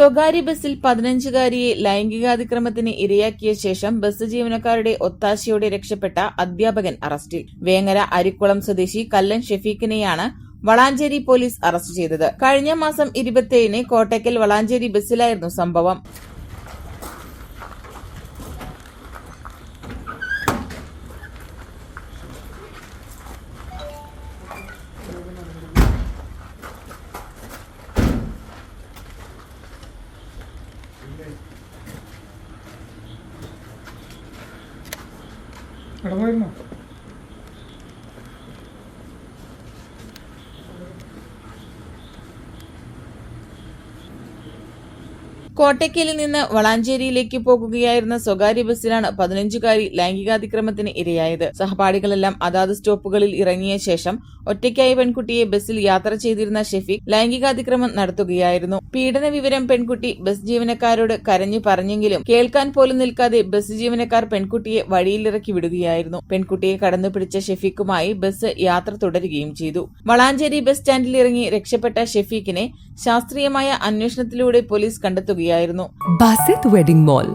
സ്വകാര്യ ബസ്സിൽ പതിനഞ്ചുകാരിയെ ലൈംഗികാതിക്രമത്തിന് ഇരയാക്കിയ ശേഷം ബസ് ജീവനക്കാരുടെ ഒത്താശയോടെ രക്ഷപ്പെട്ട അധ്യാപകൻ അറസ്റ്റിൽ വേങ്ങര അരിക്കുളം സ്വദേശി കല്ലൻ ഷെഫീഖിനെയാണ് വളാഞ്ചേരി പോലീസ് അറസ്റ്റ് ചെയ്തത്. കഴിഞ്ഞ മാസം ഇരുപത്തിയേഴിന് കോട്ടയ്ക്കൽ വളാഞ്ചേരി ബസ്സിലായിരുന്നു സംഭവം. കിടന്നായിരുന്നോ കോട്ടയ്ക്കലിൽ നിന്ന് വളാഞ്ചേരിയിലേക്ക് പോകുകയായിരുന്ന സ്വകാര്യ ബസ്സിലാണ് പതിനഞ്ചുകാരി ലൈംഗികാതിക്രമത്തിന് ഇരയായത്. സഹപാഠികളെല്ലാം അതാത് സ്റ്റോപ്പുകളിൽ ഇറങ്ങിയ ശേഷം ഒറ്റയ്ക്കായി പെൺകുട്ടിയെ ബസ്സിൽ യാത്ര ചെയ്തിരുന്ന ഷെഫീഖ് ലൈംഗികാതിക്രമം നടത്തുകയായിരുന്നു. പീഡന വിവരം പെൺകുട്ടി ബസ് ജീവനക്കാരോട് കരഞ്ഞു പറഞ്ഞെങ്കിലും കേൾക്കാൻ പോലും നിൽക്കാതെ ബസ് ജീവനക്കാർ പെൺകുട്ടിയെ വഴിയിലിറക്കി വിടുകയായിരുന്നു. പെൺകുട്ടിയെ കടന്നുപിടിച്ച ഷെഫീഖുമായി ബസ് യാത്ര തുടരുകയും ചെയ്തു. വളാഞ്ചേരി ബസ് സ്റ്റാൻഡിൽ ഇറങ്ങി രക്ഷപ്പെട്ട ഷെഫീഖിനെ ശാസ്ത്രീയമായ അന്വേഷണത്തിലൂടെ പോലീസ് കണ്ടെത്തുകയായിരുന്നു. Basith wedding mall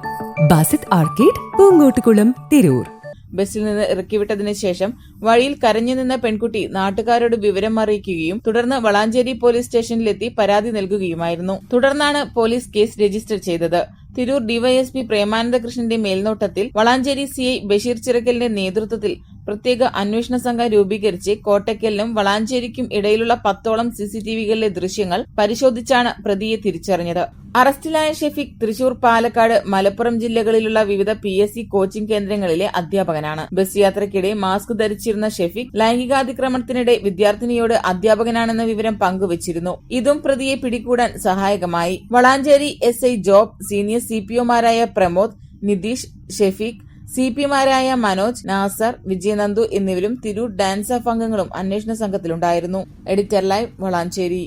Basith arcade Poonkottukulam Tirur. ബസ്സിൽ നിന്ന് ഇറക്കിവിട്ടതിനു ശേഷം വഴിയിൽ കരഞ്ഞു നിന്ന പെൺകുട്ടി നാട്ടുകാരോട് വിവരം അറിയിക്കുകയും തുടർന്ന് വളാഞ്ചേരി പോലീസ് സ്റ്റേഷനിലെത്തി പരാതി നൽകുകയുമായിരുന്നു. തുടർന്നാണ് പോലീസ് കേസ് രജിസ്റ്റർ ചെയ്തത്. തിരൂർ ഡിവൈഎസ്പി പ്രേമാനന്ദകൃഷ്ണന്റെ മേൽനോട്ടത്തിൽ വളാഞ്ചേരി സിഐ ബഷീർ ചിറക്കലിന്റെ നേതൃത്വത്തിൽ പ്രത്യേക അന്വേഷണ സംഘം രൂപീകരിച്ച് കോട്ടയ്ക്കലിനും വളാഞ്ചേരിക്കും ഇടയിലുള്ള പത്തോളം സിസിടിവികളിലെ ദൃശ്യങ്ങൾ പരിശോധിച്ചാണ് പ്രതിയെ തിരിച്ചറിഞ്ഞത്. അറസ്റ്റിലായ ഷെഫിക് തൃശൂർ പാലക്കാട് മലപ്പുറം ജില്ലകളിലുള്ള വിവിധ പി എസ് സി കോച്ചിംഗ് കേന്ദ്രങ്ങളിലെ അധ്യാപകനാണ്. ബസ് യാത്രയ്ക്കിടെ മാസ്ക് ധരിച്ചിരുന്ന ഷെഫിക് ലൈംഗികാതിക്രമണത്തിനിടെ വിദ്യാർത്ഥിനിയോട് അധ്യാപകനാണെന്ന വിവരം പങ്കുവച്ചിരുന്നു. ഇതും പ്രതിയെ പിടികൂടാൻ സഹായകമായി. Valanchery S I Job senior C P ഒമാരായ Pramod Nitheesh Shefeeq C പിമാരായ മനോജ് നാസർ വിജയനന്ദു എന്നിവരും തിരൂർ ഡാൻസ് ഓഫ് അംഗങ്ങളും അന്വേഷണ സംഘത്തിലുണ്ടായിരുന്നു. Editor live Valanchery.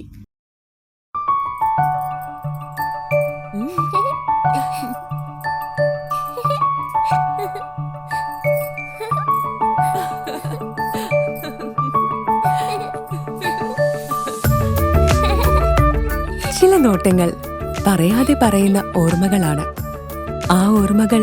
ചില നോട്ടങ്ങൾ പറയാതെ പറയുന്ന ഓർമ്മകളാണ്. ആ ഓർമ്മകൾ